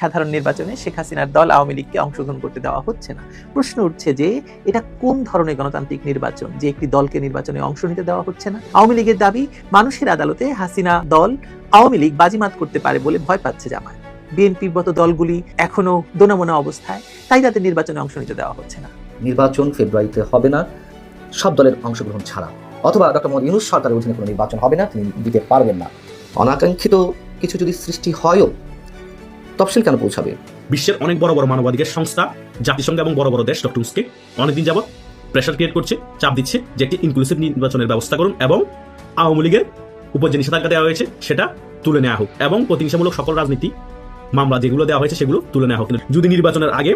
সাধারণ নির্বাচনে শেখ হাসিনার দল আওয়ামী লীগকে অংশগ্রহণ করতে দেওয়া হচ্ছে না। প্রশ্ন উঠছে যে, এটা কোন ধরনের গণতান্ত্রিক নির্বাচন যে একটি দলকে নির্বাচনে অংশ নিতে দেওয়া হচ্ছে না? আওয়ামী লীগের দাবি, মানুষের আদালতে হাসিনা দল আওয়ামী লীগ বাজিমাত করতে পারে বলে ভয় পাচ্ছে জামায়াত। বিএনপির মতো দলগুলি এখনও দোনামোনা অবস্থায়, তাই তাদের নির্বাচনে অংশ নিতে দেওয়া হচ্ছে না। নির্বাচন ফেব্রুয়ারিতে হবে না, সব দলের অংশগ্রহণ ছাড়া। অথবা ডক্টর মোদী ইউনুস সরকারের অধীনে কোনো নির্বাচন হবে না, তিনি দিতে পারবেন না। অনাকাঙ্ক্ষিত কিছু যদি সৃষ্টি হয়ও তফসিল কেন পৌঁছাবে? বিশ্বের অনেক বড় বড় মানবাধিকার সংস্থা, জাতিসংঘ এবং বড় বড় দেশ ডক্টর মুসকে অনেকদিন যাবৎ প্রেশার ক্রিয়েট করছে, চাপ দিচ্ছে যে একটি ইনক্লুসিভ নির্বাচনের ব্যবস্থা করুন এবং আওয়ামী লীগের উপর যে নিষেধাজ্ঞা দেওয়া হয়েছে, সেটা তুলে নেওয়া হোক এবং প্রতিহিংসামূলক সকল রাজনীতি, মামলা যেগুলো দেওয়া হয়েছে সেগুলো তুলে নেওয়া হোক। যদি নির্বাচনের আগে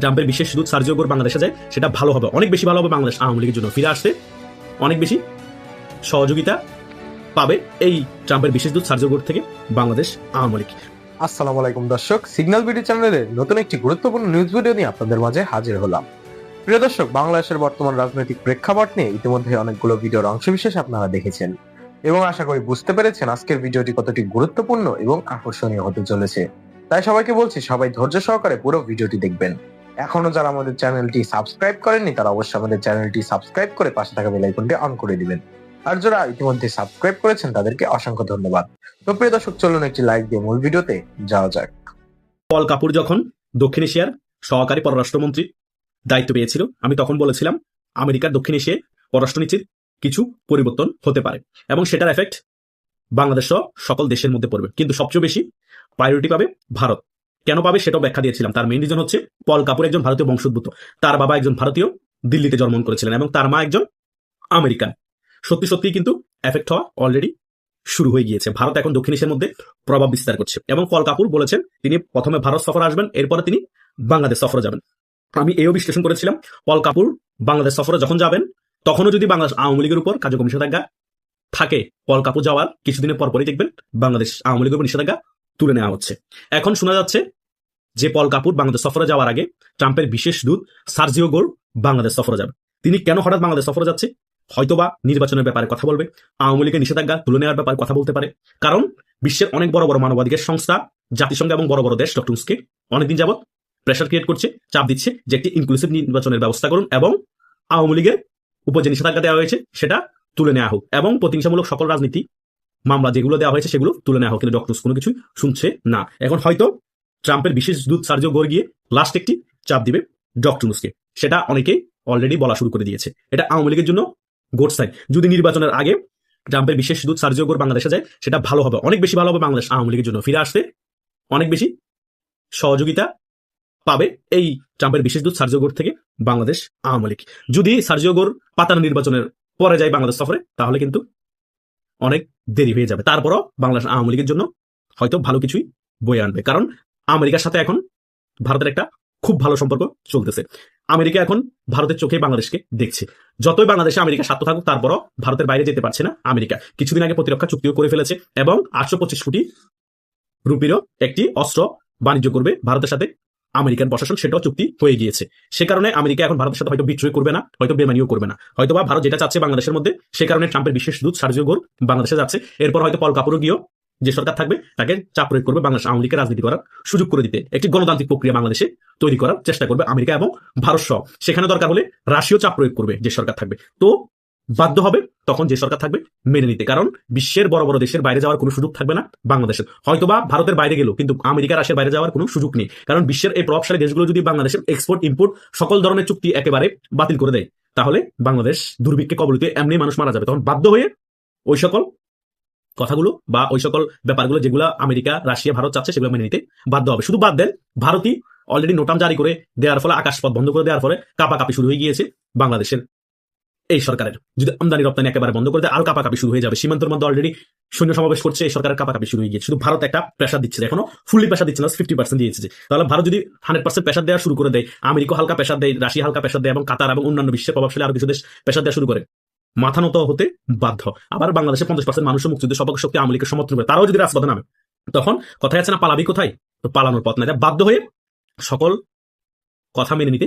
ট্রাম্পের বিশেষ দূত সার্জিও গোর বাংলাদেশে যায়, সেটা ভালো হবে। অনেক বেশি ভালো হবে বাংলাদেশ আওয়ামী লীগের জন্য। ফিরে আসতে অনেক বেশি সহযোগিতা পাবে এই ট্রাম্পের বিশেষ দূত সার্জিও গোর থেকে বাংলাদেশ আওয়ামী লীগ। আসসালামু আলাইকুম দর্শক সিগন্যাল ভিডিও চ্যানেলের নতুন একটি গুরুত্বপূর্ণ নিউজ ভিডিও নিয়ে আপনাদের মাঝে হাজির হলাম। প্রিয় দর্শক, বাংলাদেশের বর্তমান রাজনৈতিক প্রেক্ষাপট নিয়ে ইতিমধ্যে অনেকগুলো ভিডিওর অংশবিশেষ আপনারা দেখেছেন। এবং আশা করি বুঝতে পেরেছেন আজকের ভিডিওটি কতটি গুরুত্বপূর্ণ এবং আকর্ষণীয় হতে চলেছে। তাই সবাইকে বলছি, সবাই ধৈর্য সহকারে পুরো ভিডিওটি দেখবেন। এখনও যারা আমাদের চ্যানেলটি সাবস্ক্রাইব করেননি, তারা অবশ্যই আমাদের চ্যানেলটি সাবস্ক্রাইব করে পাশে থাকা বেল আইকনটি অন করে দিবেন। আর যারা ইতিমধ্যে সাবস্ক্রাইব করেছেন, তাদেরকে অসংখ্য ধন্যবাদ। তো প্রিয় দর্শক, চলুন একটি লাইক দিয়ে মূল ভিডিওতে যাওয়া যাক। পল কাপুর যখন দক্ষিণ এশিয়ার সহকারী পররাষ্ট্রমন্ত্রী দায়িত্ব পেয়েছিল, আমি তখন বলেছিলাম আমেরিকার দক্ষিণ এশিয়ায় পররাষ্ট্রনীতির কিছু পরিবর্তন হতে পারে এবং সেটার এফেক্ট বাংলাদেশ সহ সকল দেশের মধ্যে পড়বে। কিন্তু সবচেয়ে বেশি প্রায়োরিটি পাবে ভারত। কেন পাবে সেটাও ব্যাখ্যা দিয়েছিলাম। তার মেইন রিজন হচ্ছে পল কাপুর একজন ভারতীয় বংশোদ্ভূত। তার বাবা একজন ভারতীয় দিল্লিতে জন্মগ্রহণ করেছিলেন এবং তার মা একজন আমেরিকান। সত্যি সত্যি কিন্তু এফেক্ট হওয়া অলরেডি শুরু হয়ে গিয়েছে। ভারত এখন দক্ষিণ এশিয়ার মধ্যে প্রভাব বিস্তার করছে। এবং পল কাপুর বলেছেন, তিনি প্রথমে ভারত সফর আসবেন, এরপরে তিনি বাংলাদেশ সফরে যাবেন। আমি এও বিশ্লেষণ করেছিলাম পল কাপুর বাংলাদেশ সফরে যখন যাবেন, তখনও যদি বাংলাদেশ আওয়ামী লীগের উপর কার্যক্রম নিষেধাজ্ঞা থাকে পল কাপুর যাওয়ার কিছুদিনের পর পরই দেখবেন বাংলাদেশ আওয়ামী লীগের উপর নিষেধাজ্ঞা তুলে নেওয়া হচ্ছে। এখন শোনা যাচ্ছে যে পল কাপুর বাংলাদেশ সফরে যাওয়ার আগে ট্রাম্পের বিশেষ দূত সার্জিও গোর বাংলাদেশ সফরে যাবে তিনি কেন হঠাৎ বাংলাদেশ সফরে যাচ্ছে হয়তোবা নির্বাচনের ব্যাপারে কথা বলবে, আওয়ামী লীগের নিষেধাজ্ঞা তুলে নেওয়ার ব্যাপারে কথা বলতে পারে। কারণ বিশ্বের অনেক বড় বড় মানবাধিকার সংস্থা, জাতিসংঘ এবং বড় বড় দেশ, ডক্টর মুসকে অনেকদিন যাবৎ প্রেশার ক্রিয়েট করছে, চাপ দিচ্ছে যে একটি ইনক্লুসিভ নির্বাচনের ব্যবস্থা করুন এবং আওয়ামী লীগের উপর যে নিষেধাজ্ঞা দেওয়া হয়েছে, সেটা তুলে নেওয়া হোক এবং প্রতিহিংসামূলক সকল রাজনীতি, মামলা যেগুলো দেওয়া হয়েছে সেগুলো তুলে নেওয়া হোক। কিন্তু ডক্টর কোনো কিছু শুনছে না। এখন হয়তো ট্রাম্পের বিশেষ দূত সার্জিও গোর গিয়ে লাস্ট একটি চাপ দিবে ডক্টর সেটা অনেকেই অলরেডি বলা শুরু করে দিয়েছে। এটা আওয়ামী লীগের জন্য গোট সাইড যদি নির্বাচনের আগে ট্রাম্পের বিশেষ দূত সার্জিও গোর বাংলাদেশে যায়, সেটা ভালো হবে। অনেক বেশি ভালো হবে বাংলাদেশ আওয়ামী লীগের জন্য। ফিরে আসতে অনেক বেশি সহযোগিতা পাবে এই ট্রাম্পের বিশেষ দূত সার্জিও গোর থেকে বাংলাদেশ আওয়ামী লীগ। যদি সার্জিও গোর পাতানো নির্বাচনের পরে যায় বাংলাদেশ সফরে, তাহলে কিন্তু অনেক দেরি হয়ে যাবে। তারপরও বাংলাদেশ আওয়ামী লীগের জন্য হয়তো ভালো কিছুই বয়ে আনবে। কারণ আমেরিকার সাথে এখন ভারতের একটা খুব ভালো সম্পর্ক চলতেছে। আমেরিকা এখন ভারতের চোখে বাংলাদেশকে দেখছে। যতই বাংলাদেশে আমেরিকা স্বার্থ থাকুক, তারপরও ভারতের বাইরে যেতে পারছে না আমেরিকা। কিছুদিন আগে প্রতিরক্ষা চুক্তিও করে ফেলেছে এবং আটশো পঁচিশ কোটি রুপিরও একটি অস্ত্র বাণিজ্য করবে ভারতের সাথে আমেরিকান প্রশাসন সেটাও চুক্তি হয়ে গিয়েছে। সে কারণে আমেরিকা এখন ভারতের সাথে হয়তো বিক্রয় করবে না, হয়তো বেমানিও করবে না। হয়তো বা ভারত যেটা চাচ্ছে বাংলাদেশের মধ্যে, সে কারণে ট্রাম্পের বিশেষ দূত সার্জিও গোর বাংলাদেশে যাচ্ছে। এরপর হয়তো পল কাপুরও গিয়েও যে সরকার থাকবে তাকে চাপ প্রয়োগ করবে বাংলাদেশ আওয়ামী লীগের রাজনীতি করার সুযোগ করে দিতে। একটি গণতান্ত্রিক প্রক্রিয়া বাংলাদেশে তৈরি করার চেষ্টা করবে আমেরিকা এবং ভারত সহ। সেখানে দরকার হলে রাশিয়াও চাপ প্রয়োগ করবে যে সরকার থাকবে। তো বাধ্য হবে তখন যে সরকার থাকবে মেনে নিতে, কারণ বিশ্বের বড় বড় দেশের বাইরে যাওয়ার কোনো সুযোগ থাকবে না বাংলাদেশের। হয়তোবা ভারতের বাইরে গেল কিন্তু আমেরিকা রাশিয়ার বাইরে যাওয়ার কোনো সুযোগ নেই। কারণ বিশ্বের এই প্রভাবশালী দেশগুলো যদি বাংলাদেশের এক্সপোর্ট ইম্পোর্ট সকল ধরনের চুক্তি একেবারে বাতিল করে দেয়, তাহলে বাংলাদেশ দুর্ভিক্ষে কবলিতে এমনি মানুষ মারা যাবে। তখন বাধ্য হয়ে ওই সকল কথাগুলো বা ওই সকল ব্যাপারগুলো যেগুলো আমেরিকা, রাশিয়া, ভারত চাচ্ছে সেগুলো মেনে নিতে বাধ্য হবে। শুধু বাদ দেন, ভারতই অলরেডি নোটাম জারি করে দেওয়ার ফলে, আকাশপথ বন্ধ করে দেওয়ার ফলে কাপাকাপি শুরু হয়ে গিয়েছে বাংলাদেশের এই সরকারের। যদি আমদানি রপ্তানি একেবারে বন্ধ করে দেয়, আরও কাপাকাপি শুরু হয়ে যাবে। সীমান্তের মধ্যে অলরেডি সৈন্য সমাবেশ করছে, এই সরকারের কাপাকাপি শুরু হয়ে গিয়েছে। শুধু ভারত একটা প্রেশার দিচ্ছে, এখনও ফুললি প্রেশার দিচ্ছে না ফিফটি পার্সেন্ট দিয়েছে তাহলে ভারত যদি হান্ড্রেড পার্সেন্ট প্রেশার দেওয়া শুরু করে দেয় আমেরিকা হালকা প্রেশার দেয়, রাশিয়া হালকা প্রেশার দেয় এবং কাতার এবং অন্যান্য বিশ্বের প্রভাবশালী আরও কিছু দেশ প্রেশার দেওয়া শুরু করে মাথা নত হতে বাধ্য। আবার বাংলাদেশে পঞ্চাশ পার্সেন্ট মানুষের মুক্তিযুদ্ধ সপক্ষ শক্তি আওয়ামী লীগের সমর্থন করে। তারাও যদি রাজপথে নামে, তখন কথায় আছে না, পালাবি কোথায়? তো পালানোর পথ না বাধ্য হয়ে সকল কথা মেনে নিতে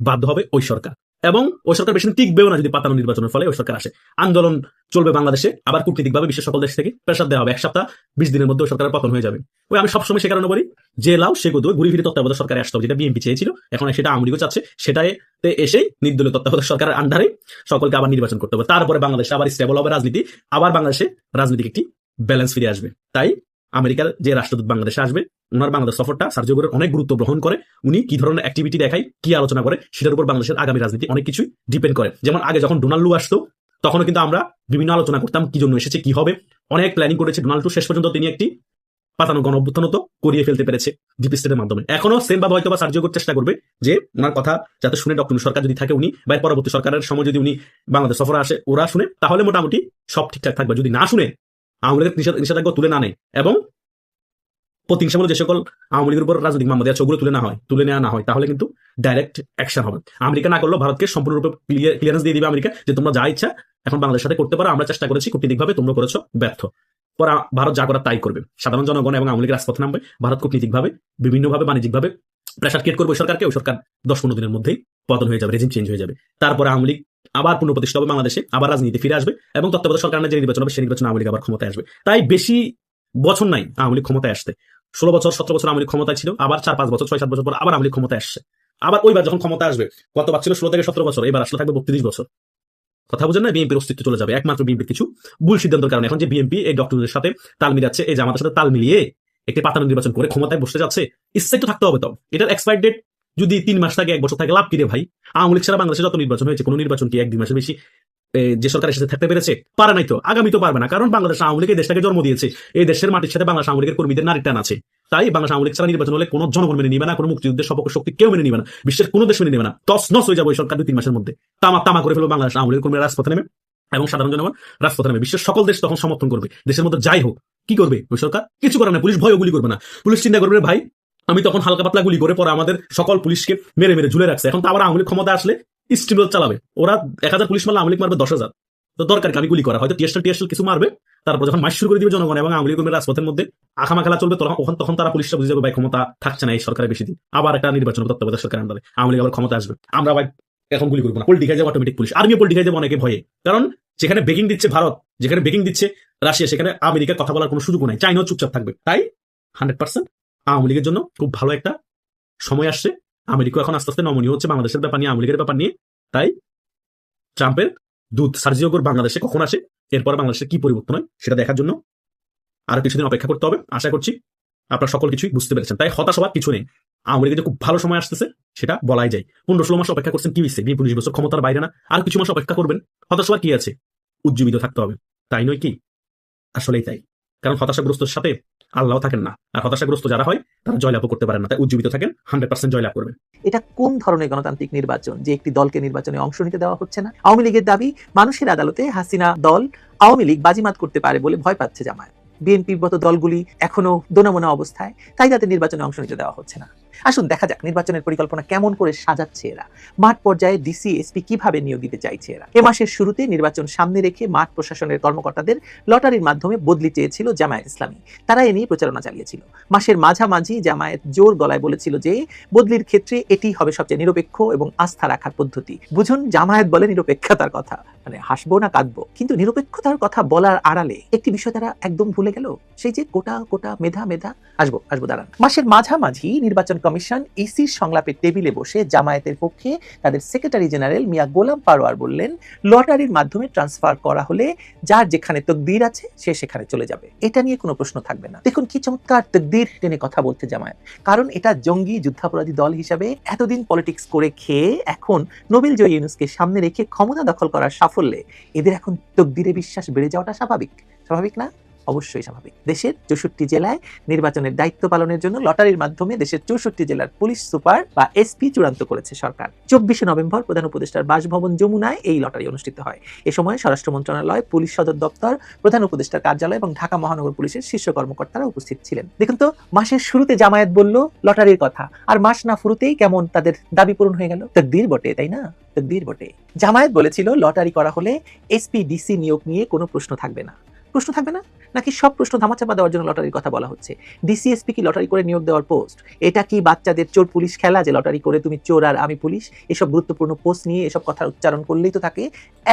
বাধ্য হবে ওই সরকার। এবং ওই সরকার বেশি টিকবেও না যদি পাতানো নির্বাচনের ফলে ওই সরকার আসে। আন্দোলন চলবে বাংলাদেশে, আবার কূটনীতিকভাবে বিশ্বের সকল দেশ থেকে প্রেশার দেওয়া হবে। এক সপ্তাহ, বিশ দিনের মধ্যে ওই সরকারের পতন হয়ে যাবে। ওই আমি সবসময় সে কারণে বলি যে লাও সে গদুয়ে ঘুরে ফিরে তত্ত্বাবধায়ক সরকারে আসতে হবে যেটা বিএনপি চেয়েছিল। এখন সেটা লীগও চাচ্ছে। সেটাতে এসেই নির্দলীয় তত্ত্বাবধায়ক সরকারের আন্ডারে সকলকে আবার নির্বাচন করতে হবে। তারপরে বাংলাদেশে আবার স্টেবল হবে রাজনীতি, আবার বাংলাদেশে রাজনীতিক একটি ব্যালেন্স ফিরে আসবে। তাই আমেরিকার যে রাষ্ট্রদূত বাংলাদেশে আসবে, ওনার বাংলাদেশ সফরটা সার্জিওগরের অনেক গুরুত্ব গ্রহণ করে। উনি কি ধরনের অ্যাক্টিভিটি দেখায়, কি আলোচনা করে, সেটার উপর বাংলাদেশের আগামী রাজনীতি অনেক কিছুই ডিপেন্ড করে। যেমন আগে যখন ডোনাল্ড লু আসতো, তখনও কিন্তু আমরা বিভিন্ন আলোচনা করতাম, কি জন্য এসেছে, কি হবে। অনেক প্ল্যানিং করেছে ডোনাল্ড টু শেষ পর্যন্ত তিনি একটি পাতানো গণ তো করিয়ে ফেলতে পেরেছে ডিপ স্টেটের মাধ্যমে। এখনও সেম ভাবে হয়তো বা সার্জিও চেষ্টা করবে যে ওনার কথা যাতে শুনে ডক্টর সরকার যদি থাকে উনি, বা পরবর্তী সরকারের সময় যদি উনি বাংলাদেশ সফরে আসে, ওরা শুনে, তাহলে মোটামুটি সব ঠিকঠাক থাকবে। যদি না শুনে, আওয়ামী লীগের নিষেধাজ্ঞা তুলে না নেয় এবং প্রতিহিংসামূলক যে সকল আওয়ামী লীগের উপর রাজনৈতিক মামলা দেওয়া সেগুলো তুলে না হয়, তুলে নেওয়া না হয়, তাহলে কিন্তু ডাইরেক্ট অ্যাকশন হবে। আমেরিকা না করলেও ভারতকে সম্পূর্ণরূপে ক্লিয়ারেন্স দিয়ে দিবে আমেরিকা যে তোমরা যা ইচ্ছা এখন বাংলাদেশের সাথে করতে পারো, আমরা চেষ্টা করেছি কূটনীতিকভাবে তোমরা করেছ, ব্যর্থ। পরে ভারত যা করার তাই করবে। সাধারণ জনগণ এবং আওয়ামী রাজপথে নামবে, ভারত কূটনীতিকভাবে, বিভিন্নভাবে, বাণিজ্যিকভাবে প্রেশার ক্রিয়েট করবে সরকারকে, ওই সরকার দশ পনেরো দিনের মধ্যেই পতন হয়ে যাবে রেজিম চেঞ্জ হয়ে যাবে। তারপরে আওয়ামী আবার পুনঃপ্রতিষ্ঠা হবে বাংলাদেশে, আবার রাজনীতি ফিরে আসবে এবং তত্ত্বাবধায়ক সরকার যে নির্বাচন হবে সেই নির্বাচনে আওয়ামী আবার ক্ষমতায় আসবে। তাই বেশি বছর নাই আওয়ামী ক্ষমতায় আসতে। ষোলো বছর, সতেরো বছর আওয়ামী ক্ষমতায় ছিল, আবার চার পাঁচ বছর, ছয় সাত বছর পর আবার আওয়ামী ক্ষমতায় আসছে। আবার ওইবার যখন ক্ষমতা আসবে গতবার ছিল? ষোলো থেকে সতেরো বছর, এবার আসলে থাকবে বত্রিশ বছর। কথা বুঝেন না বিএনপির অস্তিত্ব চলে যাবে। একমাত্র বিএনপির কিছু। ভুল সিদ্ধান্তের কারণে এখন যে বিএনপি এই ডক্টরদের সাথে তাল মিলাচ্ছে, এই জামাতের সাথে তাল মিলিয়ে একটি পাতানো নির্বাচন করে ক্ষমতায় বসে যাচ্ছে ইচ্ছাই তো থাকতে হবে তো। এটার এক্সপায়ার ডেট যদি তিন মাস থাকে, এক বছর থাকে, লাভ কিরে ভাই? আওয়ামী লীগ ছাড়া বাংলাদেশে যত নির্বাচন হয়েছে, কোনো নির্বাচন কি এক, দুই মাসের বেশি? যে সরকারের সাথে থাকতে পেরেছে, পারে নাই তো আগামী তো পারবে না। কারণ বাংলাদেশ আওয়ামী লীগ দেশটাকে জন্ম দিয়েছে। এই দেশের মাটির সাথে বাংলাদেশ আওয়ামী লীগের কর্মীদের নারী টান আছে। তাই বাংলাদেশ আওয়ামী লীগ ছাড়া নির্বাচন হলে কোনো জনগণ মেনে নিবে না, কোনো মুক্তিযুদ্ধের সপক্ষ শক্তি কেউ মেনে নিবে না, বিশ্বের কোনো দেশ মেনে নিবে না। তস নস হয়ে যাবে ওই সরকার দুই তিন মাসের মধ্যে। তামা তামা করে ফেলবে বাংলাদেশ আওয়ামী লীগের কর্মীরা, রাজপথে নেমে। এবং সাধারণ জনগণ রাজপথে নেমে। বিশ্বের সকল দেশ তখন সমর্থন করবে। দেশের মধ্যে যাই হোক, কি করবে ওই সরকার? কিছু করে না পুলিশ ভয় গুলি করবে না। পুলিশ চিন্তা করবে, ভাই, আমি তখন হালকা পাতলা গুলি করে পরে আমাদের সকল পুলিশকে মেরে মেরে ঝুলে রাখছে। এখন তো আবার আওয়ামী ক্ষমতা আসলে স্টিমরোল চালাবে। ওরা এক হাজার পুলিশ মারলে আওয়ামী লীগ মারবে দশ হাজার। তো দরকার আমি গুলি করা। হয়তো টিএসএল টিএসএল কিছু মারবে। তারপর যখন মাস শুরু করে দিবে জনগণ এবং আওয়ামী লীগ কর্মীরা রাজপথের মধ্যে আখামা খেলা চলবে, তখন তখন তারা পুলিশটা বুঝে যাবে ক্ষমতা থাকছে না এই সরকারের বেশি দিন। আবার একটা নির্বাচন তত্ত্বাবধায়ক সরকার আন্ডারে আওয়ামী আবার ক্ষমতা আসবে। আমরা ভাই এখন গুলি করব না। পোল্টি খাই যাব অটোমেটিক পুলিশ। আর্মিও পোল্টি খাই যাব অনেকে ভয়ে। কারণ যেখানে বেকিং দিচ্ছে ভারত, যেখানে বেকিং দিচ্ছে রাশিয়া, সেখানে আমেরিকার কথা বলার কোনো সুযোগ নাই। চাইনাও চুপচাপ থাকবে। তাই হান্ড্রেড পার্সেন্ট আওয়ামী লীগের জন্য খুব ভালো একটা সময় আসছে। আমেরিকা এখন আস্তে আস্তে নমনীয় হচ্ছে বাংলাদেশের ব্যাপার নিয়ে লীগের ব্যাপার নিয়ে। তাই ট্রাম্পের দূত সার্জিওগর বাংলাদেশে কখন আসে, এরপর বাংলাদেশে কি পরিবর্তন হয় সেটা দেখার জন্য আরও কিছুদিন অপেক্ষা করতে হবে। আশা করছি আপনারা সকল কিছুই বুঝতে পেরেছেন। তাই হতাশ হওয়ার কিছু নেই। লীগের যে খুব ভালো সময় আসতেছে, সেটা বলাই যায়। পনেরো ষোলো মাস অপেক্ষা করছেন কি হয়েছে পঁচিশ বছর ক্ষমতার বাইরে না। আর কিছু মাস অপেক্ষা করবেন। হতাশ হওয়ার কি আছে? উজ্জীবিত থাকতে হবে। তাই নয় কি? আসলেই তাই। কারণ হতাশাগ্রস্তর সাথে আল্লাহ থাকেন না। আর হতাশাগ্রস্ত যারা হয়, তারা জয়লাভ করতে পারেন না। তাই উজ্জীবিত থাকেন হান্ড্রেড পার্সেন্ট জয়লাভ করবেন। এটা কোন ধরনের গণতান্ত্রিক নির্বাচন যে একটি দলকে নির্বাচনে অংশ নিতে দেওয়া হচ্ছে না? আওয়ামী লীগের দাবি, মানুষের আদালতে হাসিনা দল আওয়ামী লীগ বাজিমাত করতে পারে বলে ভয় পাচ্ছে জামায়াত। বিএনপির মতো দলগুলি এখনও দোনামোনা অবস্থায়, তাই তাদের নির্বাচনে অংশ নিতে দেওয়া হচ্ছে না। আসুন দেখা যাক নির্বাচনের পরিকল্পনা কেমন করে সাজাচ্ছে এরা। মাঠ পর্যায়ে ডিসি, এসপি কীভাবে নিয়োগ দিতে চাইছে এরা? এ মাসের শুরুতে নির্বাচন সামনে রেখে মাঠ প্রশাসনের কর্মকর্তাদের লটারির মাধ্যমে বদলি চেয়েছিল জামায়াত ইসলামী। তারা এ নিয়ে প্রচারণা চালিয়েছিল। মাসের মাঝামাঝি জামায়াত জোর গলায় বলেছিল যে, বদলির ক্ষেত্রে এটি হবে সবচেয়ে নিরপেক্ষ এবং আস্থা রাখার পদ্ধতি। বুঝুন, জামায়াত বলে নিরপেক্ষতার কথা। মানে হাসবো না কাঁদবো। কিন্তু নিরপেক্ষতার কথা বলার আড়ালে একটি বিষয় তারা একদম ভুলে গেল, সেই যে কোটা কোটা মেধা মেধা। আসব আসব, দাঁড়ান। মাসের মাঝামাঝি নির্বাচন কমিশন ইসির সংলাপের টেবিলে বসে জামায়াতের পক্ষে তাদের সেক্রেটারি জেনারেল মিয়া গোলাম পারোয়ার বললেন, লটারির মাধ্যমে ট্রান্সফার করা হলে যার যেখানে তকদির আছে, সে সেখানে চলে যাবে। এটা নিয়ে কোনো প্রশ্ন থাকবে না। দেখুন কি চমৎকার তকদির টেনে কথা বলতে জামায়াত। কারণ এটা জঙ্গি যুদ্ধাপরাধী দল হিসাবে এতদিন পলিটিক্স করে খেয়ে এখন নোবেল জয় ইউনুসকে সামনে রেখে ক্ষমতা দখল করার সাফল্যে এদের এখন তকদিরে বিশ্বাস বেড়ে যাওয়াটা স্বাভাবিক। স্বাভাবিক না? অবশ্যই স্বাভাবিক। দেশের চৌষট্টি জেলায় নির্বাচনের দায়িত্ব পালনের জন্য লটারির মাধ্যমে দেশের চৌষট্টি জেলার পুলিশ সুপার বা এসপি চূড়ান্ত করেছে সরকার। চব্বিশে নভেম্বর প্রধান উপদেষ্টার বাসভবন যমুনায় এই লটারি অনুষ্ঠিত হয়। এ সময় স্বরাষ্ট্র মন্ত্রণালয়, পুলিশ সদর দপ্তর, প্রধান উপদেষ্টার কার্যালয় এবং ঢাকা মহানগর পুলিশের শীর্ষ কর্মকর্তারা উপস্থিত ছিলেন। দেখুন তো, মাসের শুরুতে জামায়াত বলল, লটারির কথা। আর মাস না ফুরুতেই কেমন তাদের দাবি পূরণ হয়ে গেল? তকদির বটে, তাই না? তকদির বটে। জামায়াত বলেছিল, লটারি করা হলে এসপি, ডিসি নিয়োগ নিয়ে কোনো প্রশ্ন থাকবে না। প্রশ্ন থাকবে না? নাকি সব প্রশ্ন ধামাচাপা দেওয়ার জন্য লটারির কথা বলা হচ্ছে? ডিসিএসপি কি লটারি করে নিয়োগ দেওয়ার পোস্ট এটা কি বাচ্চাদের চোর পুলিশ খেলা যে লটারি করে তুমি চোর আর আমি পুলিশ? এসব গুরুত্বপূর্ণ পোস্ট নিয়ে এসব কথা উচ্চারণ করলেই তো তাকে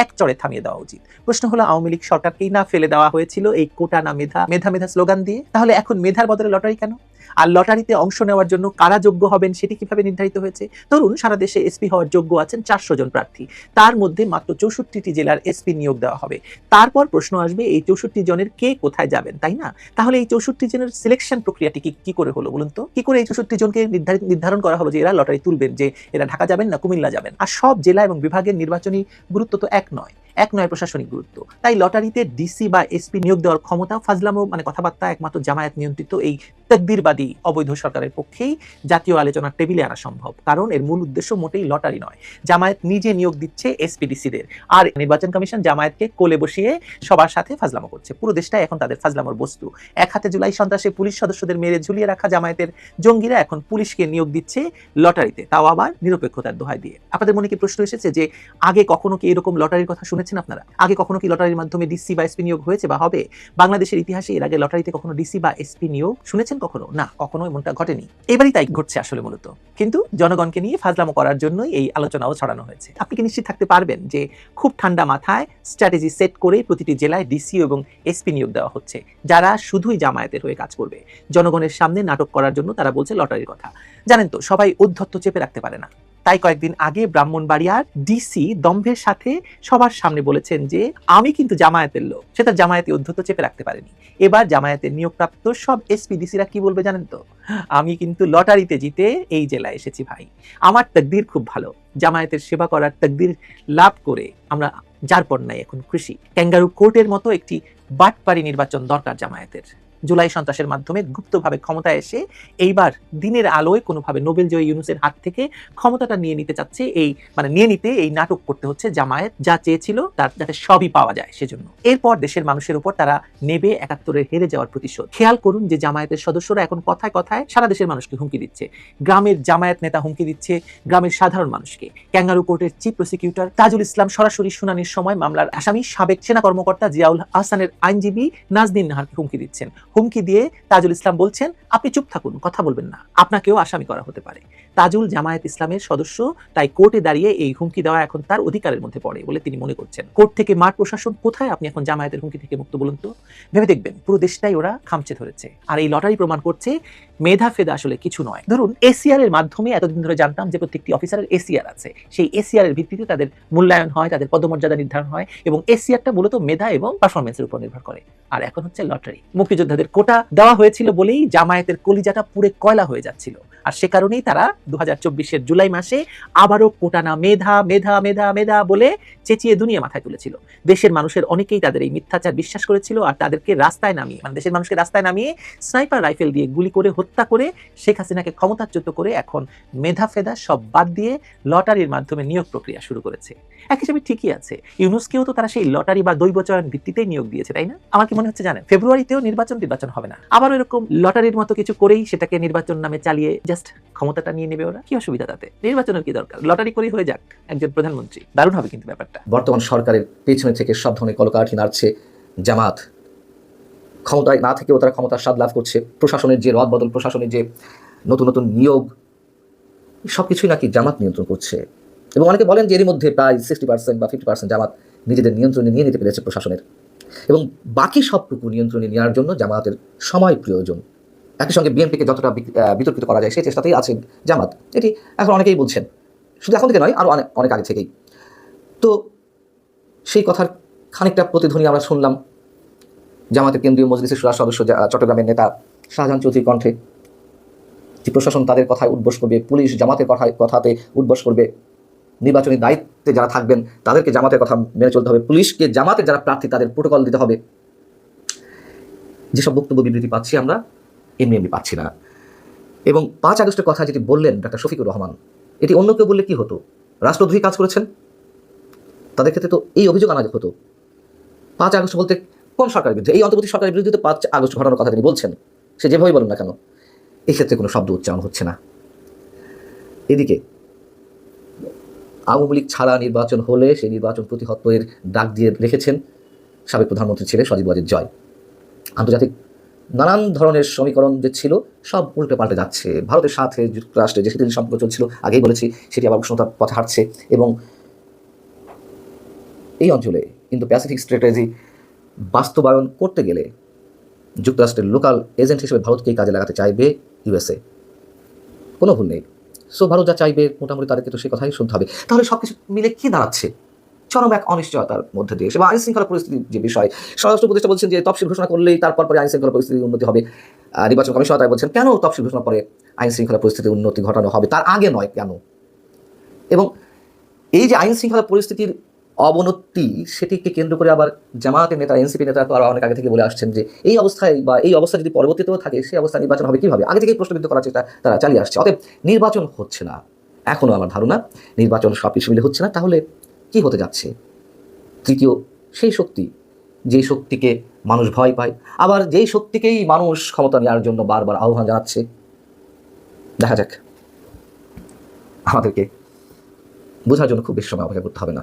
এক চড়ে থামিয়ে দেওয়া উচিত। প্রশ্ন হলো, আওয়ামী লীগ সরকারকেই না ফেলে দেওয়া হয়েছিল এই কোটা না মেধা মেধা মেধা স্লোগান দিয়ে? তাহলে এখন মেধার বদলে লটারি কেন? আর লটারিতে অংশ নেওয়ার জন্য কারা যোগ্য হবেন সেটি কীভাবে নির্ধারিত হয়েছে? ধরুন সারা দেশে এসপি হওয়ার যোগ্য আছেন চারশো জন প্রার্থী। তার মধ্যে মাত্র চৌষট্টিটি জেলার এসপি নিয়োগ দেওয়া হবে। তারপর প্রশ্ন আসবে, এই চৌষট্টি জনের কে কোথায় যাবেন, তাই না? তাহলে এই চৌষট্টি জনের সিলেকশন প্রক্রিয়াটি কি কি করে হলো বলুন তো? কি করে এই চৌষট্টি জনকে নির্ধারিত নির্ধারণ করা হলো যে এরা লটারি তুলবেন, যে এরা ঢাকা যাবেন না কুমিল্লা যাবেন? আর সব জেলা এবং বিভাগের নির্বাচনী গুরুত্ব তো এক নয়। এক নয় প্রশাসনিক গুরুত্ব। তাই লটারিতে ডিসি বা এসপি নিয়োগ দেওয়ার ক্ষমতা ফাজলামো মানে কথাবার্তা, একমাত্র জামায়াত নিয়ন্ত্রিত এই তকদিরবাদী অবৈধ সরকারের পক্ষেই জাতীয় আলোচনার টেবিলে আনা সম্ভব। কারণ এর মূল উদ্দেশ্য মোটেই লটারি নয়। জামায়াত নিজে নিয়োগ দিচ্ছে এসপিডিসিদের আর নির্বাচন কমিশন জামায়াতকে কোলে বসিয়ে সবার সাথে ফাজলামো করছে। পুরো দেশটাই এখন তাদের ফাজলামোর বস্তু। এক হাতে জুলাই সন্ত্রাসে পুলিশ সদস্যদের মেরে ঝুলিয়ে রাখা জামায়াতের জঙ্গিরা এখন পুলিশকে নিয়োগ দিচ্ছে লটারিতে। তাও আবার নিরপেক্ষতার দোহাই দিয়ে। আপনাদের মনে কি প্রশ্ন এসেছে যে আগে কখনো কি এরকম লটারির কথা শুনেছেন আপনারা? আগে কখনো কি লটারির মাধ্যমে ডিসি বা এসপি নিয়োগ হয়েছে বা হবে? বাংলাদেশের ইতিহাসে এর আগে লটারিতে কখনো ডিসি বা এসপি নিয়োগ শুনেছেন কখনো? না কখনো এমনটা ঘটেনি। এবারই তাই ঘটছে আসলে মূলত। কিন্তু জনগণকে নিয়ে ফাজলামো করার জন্যই এই আলোচনাও ছড়ানো হয়েছে। আপনি কি নিশ্চিত থাকতে পারবেন যে খুব ঠান্ডা মাথায় স্ট্র্যাটেজি সেট করে প্রতিটি জেলায় ডিসি এবং এসপি নিয়োগ দেওয়া হচ্ছে? যারা শুধুই জামায়াতের হয়ে কাজ করবে। জনগণের সামনে নাটক করার জন্য তারা বলছে লটারির কথা। জানেন তো, সবাই উদ্ধত্ত চেপে রাখতে পারে না। তাই কয়েকদিন আগে ব্রাহ্মণবাড়িয়ার ডিসি দম্ভের সাথে সবার সামনে বলেছেন যে, আমি কিন্তু জামায়াতের লোক সে তার জামায়াতে উদ্ধত চেপে রাখতে পারেনি। এবার জামায়াতের নিয়োগপ্রাপ্ত সব এসপি ডিসিরা কি বলবে জানেন তো? আমি কিন্তু লটারিতে জিতে এই জেলায় এসেছি ভাই। আমার তকদির খুব ভালো। জামায়াতের সেবা করার তকদির লাভ করে আমরা যার পর নাই এখন খুশি। ক্যাঙ্গারু কোর্টের মতো একটি বাটপারি নির্বাচন দরকার জামায়াতের। জুলাই সন্ত্রাসের মাধ্যমে গুপ্তভাবে ক্ষমতায় এসে এইবার দিনের আলোয় কোনোভাবে নোবেল জয়ী ইউনুসের হাত থেকে ক্ষমতাটা নিয়ে নিতে চাচ্ছে, এই মানে নিয়ে নিতে এই নাটক করতে হচ্ছে জামায়াত, যা চেয়েছিল তার যাতে সবই পাওয়া যায় সেজন্য। এরপর দেশের মানুষের উপর তারা নেবে একাত্তরের হেরে যাওয়ার প্রতিশোধ। খেয়াল করুন যে জামায়াতের সদস্যরা এখন কথায় কথায় সারা দেশের মানুষকে হুমকি দিচ্ছে। গ্রামের জামায়াত নেতা হুমকি দিচ্ছে গ্রামের সাধারণ মানুষকে। ক্যাঙ্গারু কোর্টের চিফ প্রসিকিউটর তাজুল ইসলাম সরাসরি শুনানির সময় মামলার আসামি সাবেক সেনা কর্মকর্তা জিয়াউল আহসানের আইনজীবী নাজদিন নাহারকে হুমকি দিচ্ছেন। হুমকি দিয়ে তাজুল ইসলাম বলছেন, আপনি চুপ থাকুন, কথা বলবেন না। আপনাকেও আসামি করা হতে পারে। তাজুল জামায়াত ইসলামের সদস্য, তাই কোর্টে দাঁড়িয়ে এই হুমকি দেওয়া এখন তার অধিকারের মধ্যে পড়ে বলে তিনি মনে করছেন। কোর্ট থেকে মাঠ প্রশাসন কোথায়? আপনি এখন জামায়াতের হুমকি থেকে মুক্ত বলুন তো। ভেবে দেখবেন, পুরো দেশটাই ওরা খামচে ধরেছে। আর এই লটারি প্রমাণ করছে মেধা ফেদা আসলে কিছু নয়। ধরুন এসিআর এর মাধ্যমে এতদিন ধরে জানতাম যে প্রত্যেকটি অফিসারের এসিআর আছে। সেই এসিআর এর ভিত্তিতে তাদের মূল্যায়ন হয়, তাদের পদমর্যাদা নির্ধারণ হয় এবং এসিআরটা মূলত মেধা এবং পারফরমেন্সের উপর নির্ভর করে। আর এখন হচ্ছে লটারি। মুক্তিযোদ্ধাদের কোটা দেওয়া হয়েছিল বলেই জামায়াতের কলিজাটা পুরে কয়লা হয়ে যাচ্ছিল। আর সে কারণেই তারা দু হাজার জুলাই মাসে আবারও কোটা না মেধা মেধা মেধা মেধা বলে চেঁচিয়ে দুনিয়া মাথায় তুলেছিল। দেশের মানুষের অনেকেই তাদের এই মিথ্যাচার বিশ্বাস করেছিল আর তাদেরকে রাস্তায় নামিয়ে মানে দেশের মানুষকে রাস্তায় নামিয়ে স্নাইপার রাইফেল দিয়ে গুলি করে হত্যা করে শেখ হাসিনাকে ক্ষমতাচ্যুত করে এখন মেধা ফেদা সব বাদ দিয়ে লটারির মাধ্যমে নিয়োগ প্রক্রিয়া শুরু করেছে। এক হিসেবে ঠিকই আছে, ইউনুসকেও তো তারা সেই লটারি বা দৈব চয়ন ভিত্তিতেই নিয়োগ দিয়েছে, তাই না? আমার কি মনে হচ্ছে জানেন, ফেব্রুয়ারিতেও নির্বাচন নির্বাচন হবে না। আবার এরকম লটারির মতো কিছু করেই সেটাকে নির্বাচন নামে চালিয়ে জাস্ট ক্ষমতাটা নিয়ে নেবে ওরা? কি অসুবিধা তাতে? নির্বাচনের কি দরকার? লটারি করেই হয়ে যাক একজন প্রধানমন্ত্রী। দারুণ হবে কিন্তু ব্যাপারটা। বর্তমান সরকারের পেছনে থেকে সব ধরনের কলকাঠি নাড়ছে জামাত। ক্ষমতায় না থেকেও তারা ক্ষমতার স্বাদ লাভ করছে। প্রশাসনের যে রদ বদল, প্রশাসনের যে নতুন নতুন নিয়োগ সব কিছুই নাকি জামাত নিয়ন্ত্রণ করছে। এবং অনেকে বলেন যে এরই মধ্যে প্রায় সিক্সটি পার্সেন্ট বা ফিফটি পার্সেন্ট জামাত নিজেদের নিয়ন্ত্রণে নিয়ে নিতে পেরেছে প্রশাসনের। এবং বাকি সবটুকু নিয়ন্ত্রণে নেওয়ার জন্য জামাতের সময় প্রয়োজন। একই সঙ্গে বিএনপিকে যতটা বিতর্কিত করা যায় সেই চেষ্টাতেই আছে জামাত। এটি এখন অনেকেই বলছেন। শুধু এখন থেকে নয় আরও অনেক অনেক আগে থেকেই। তো সেই কথার খানিকটা প্রতিধ্বনি আমরা শুনলাম। জামাতের কেন্দ্রীয় মজলিসের সুরা সদস্য চট্টগ্রামের নেতা শাহজাহান চৌধুরীর কণ্ঠে যে প্রশাসন তাদের কথায় উদ্বোস করবে, পুলিশ জামাতের কথায়, কথাতে উদ্বোস করবে, নির্বাচনী দায়িত্বে যারা থাকবেন তাদেরকে জামাতের কথা মেনে চলতে হবে, পুলিশকে জামাতের যারা প্রার্থী তাদের প্রোটোকল দিতে হবে। যেসব বক্তব্য বিবৃতি পাচ্ছি আমরা, এমনি এমনি পাচ্ছি না। এবং পাঁচ আগস্টের কথা যেটি বললেন ডাক্তার শফিকুর রহমান, এটি অন্য কেউ বললে কি হতো? রাষ্ট্রদ্রোহী কাজ করেছেন? তাদের ক্ষেত্রে তো এই অভিযোগ আনা হতো। পাঁচ আগস্ট বলতে কোন সরকারের বিরুদ্ধে? এই অন্তর্বর্তী সরকারের বিরুদ্ধে পাঁচ আগস্ট ঘটানোর কথা তিনি বলছেন। সে যেভাবেই বলুন না কেন এই ক্ষেত্রে কোনো শব্দ উচ্চারণ হচ্ছে না। এদিকে, আওয়ামী লীগ ছাড়া নির্বাচন হলে সেই নির্বাচন প্রতিহতের ডাক দিয়ে রেখেছেন সাবেক প্রধানমন্ত্রী ছিলেন সজীব জয়। আন্তর্জাতিক নানান ধরনের সমীকরণ যে ছিল, সব উল্টে পাল্টে যাচ্ছে। ভারতের সাথে যুক্তরাষ্ট্রে যে শীতল সম্পর্ক চলছিল আগেই বলেছি, সেটি আবার উষ্ণতার পথে হাঁটছে এবং এই অঞ্চলে কিন্তু প্যাসিফিক স্ট্র্যাটেজি বাস্তবায়ন করতে গেলে যুক্তরাষ্ট্রের লোকাল এজেন্ট হিসেবে ভারতকেই কাজে লাগাতে চাইবে ইউএসএ। কোনো ভুল নেই। সো ভারত যা চাইবে, মোটামুটি তাদেরকে তো সে কথাই শুনতে হবে। তাহলে সব কিছু মিলে কি দাঁড়াচ্ছে? চরম এক অনিশ্চয়তার মধ্যে দিয়ে। এবং আইন শৃঙ্খলা পরিস্থিতির যে বিষয়, স্বরাষ্ট্র উপদেষ্টা বলছেন যে তফসিল ঘোষণা করলেই তারপর পরে আইন শৃঙ্খলা পরিস্থিতির উন্নতি হবে। নির্বাচন কমিশন তাই বলছেন, কেন তফসিল ঘোষণা পরে আইন শৃঙ্খলা পরিস্থিতির উন্নতি ঘটানো হবে? তার আগে নয় কেন? এবং এই যে আইন শৃঙ্খলা পরিস্থিতির অবনতি সেটিকে কেন্দ্র করে আবার জামায়াতের নেতা এনসিপি নেতা তো আরও অনেক আগে থেকে বলে আসছেন যে এই অবস্থায় বা এই অবস্থা যদি পরবর্তীতেও থাকে, সেই অবস্থা নির্বাচন হবে কীভাবে? আগে থেকেই প্রশ্নবিদ্ধ করার চেষ্টা তারা চালিয়ে আসছে। অতএব নির্বাচন হচ্ছে না। এখনও আমার ধারণা নির্বাচন সব কিছু মিলে হচ্ছে না। তাহলে কি হতে যাচ্ছে? তৃতীয়, সেই শক্তি, যে শক্তিকে মানুষ ভয় পায়, আবার যেই শক্তিকেই মানুষ ক্ষমতা নেওয়ার জন্য বারবার আহ্বান জানাচ্ছে। দেখা যাক। আমাদেরকে বোঝার জন্য খুব বেশি সময় অপেক্ষা করতে হবে না।